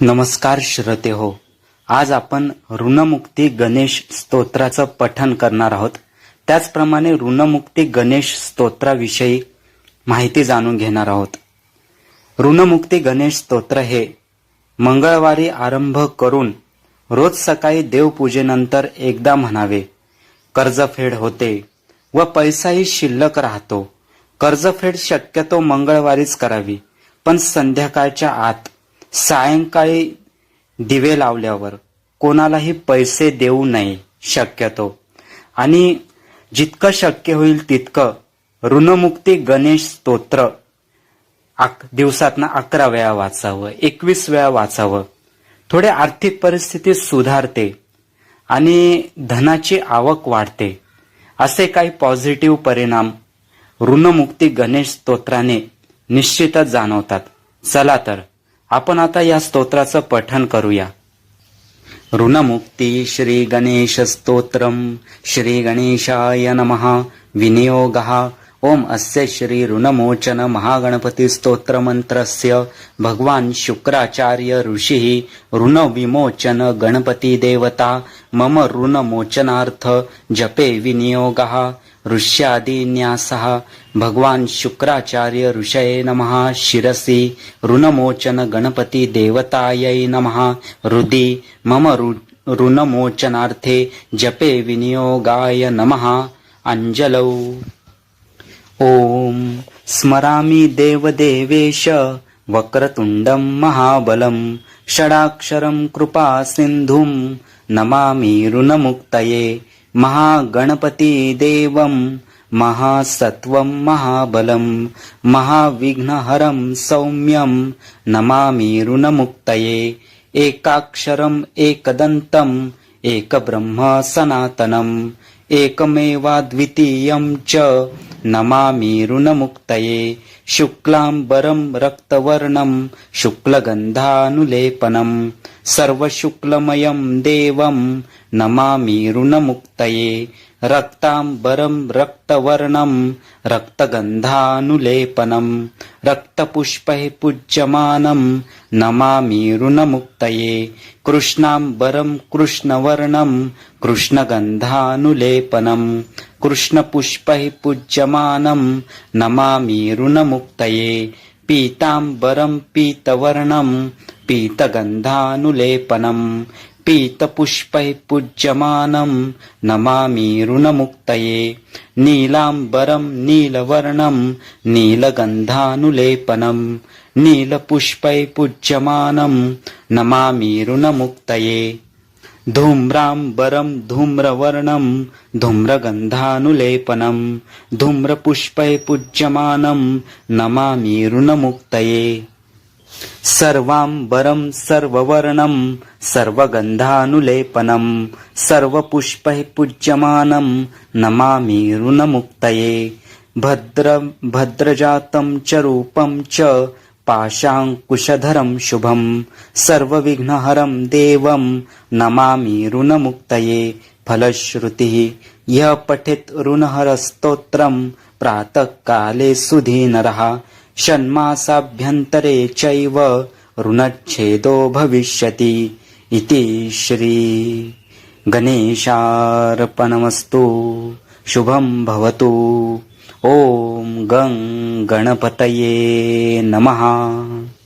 नमस्कार श्रोते हो आज आपण ऋणमुक्ती गणेश स्तोत्राचं पठन करणार आहोत. त्याचप्रमाणे ऋणमुक्ती गणेश स्तोत्राविषयी माहिती जाणून घेणार आहोत. ऋणमुक्ती गणेश स्तोत्र हे मंगळवारी आरंभ करून रोज सकाळी देवपूजेनंतर एकदा म्हणावे कर्जफेड होते व पैसाही शिल्लक राहतो. कर्जफेड शक्यतो मंगळवारीच करावी पण संध्याकाळच्या आत सायंकाळी दिवे लावल्यावर कोणालाही पैसे देऊ नये शक्यतो. आणि जितकं शक्य होईल तितकं ऋणमुक्ती गणेश स्तोत्र आक दिवसातनं अकरा वेळा वाचावं एकवीस वेळा वाचावं. थोडे आर्थिक परिस्थिती सुधारते आणि धनाची आवक वाढते. असे काही पॉझिटिव्ह परिणाम ऋणमुक्ती गणेश स्तोत्राने निश्चितच जाणवतात. चला तर आपण आता या स्तोत्राचं पठन करूया. ऋणमुक्ती श्री गणेश स्तोत्रम श्री गणेशाय नमः. विनियोगः ओम अस्य श्री ऋणमोचन महागणपती स्तोत्र मंत्रस्य भगवान शुक्राचार्य ऋषिः ऋणविमोचन गणपती देवता मम ऋणमोचनार्थ जपे विनियोगः ऋष्यादिन्यासः भगवान शुक्राचार्य ऋषये नमः शिरसि ऋणमोचन गणपती देवतायै नमः हृदि मम ऋणमोचनार्थे जपे विनियोगाय नमः अञ्जलौ ॐ स्मरामि देवदेवेश वक्रतुण्डं महाबलं षडाक्षरं कृपासिन्धुं नमामि ऋणमुक्तये महागणपति देवं महासत्वं महाबलं महाविघ्नहरं सौम्यं नमामि ऋणमुक्तये एकाक्षरम् एकदन्तम् एकब्रह्म सनातनम् एकमेवाद्वितीयं च नमामि ऋणमुक्तये शुक्लाम्बरं रक्तवर्णं शुक्लगन्धानुलेपनं सर्वशुक्लमयं देवं नमामि ऋणमुक्तये रक्ताम्बरं रक्तवर्णं रक्तगन्धानुलेपनं रक्तपुष्पैः पूज्यमानं नमामि ऋनमुक्तये कृष्णाम्बरम् कृष्णवर्णम् कृष्णगन्धानुलेपनम् कृष्णपुष्पैः पूज्यमानम् नमामि रुनमुक्तये पीताम्बरम् पीतवर्णम् पीतगन्धानुलेपनम् पीतपुष्पैः पूज्यमानम् नमामि ऋणमुक्तये। नीलाम्बरम् नीलवर्णम् नीलगन्धानुलेपनम् नीलपुष्पैः पूज्यमानम् नमामि ऋणमुक्तये। धूम्राम्बरम् धूम्रवर्णम् धूम्रगन्धानुलेपनम् धूम्रपुष्पैः पूज्यमानम् नमामि ऋणमुक्तये। सर्वाम्बरं सर्ववर्णं सर्वगन्धानुलेपनं सर्वपुष्पैः पूज्यमानं नमामि ऋणमुक्तये। भद्र भद्रजातं च रूपं च पाशाङ्कुशधरं शुभं सर्वविघ्नहरं देवं नमामि ऋणमुक्तये। फलश्रुतिः यः पठेत् ऋणहरस्तोत्रं प्रातःकाले सुधीनरः षण्मासाभ्यन्तरे चैव ऋणच्छेदो भविष्यति इति श्री गणेशार्पणमस्तु। शुभं भवतु। ॐ गं गणपतये नमः।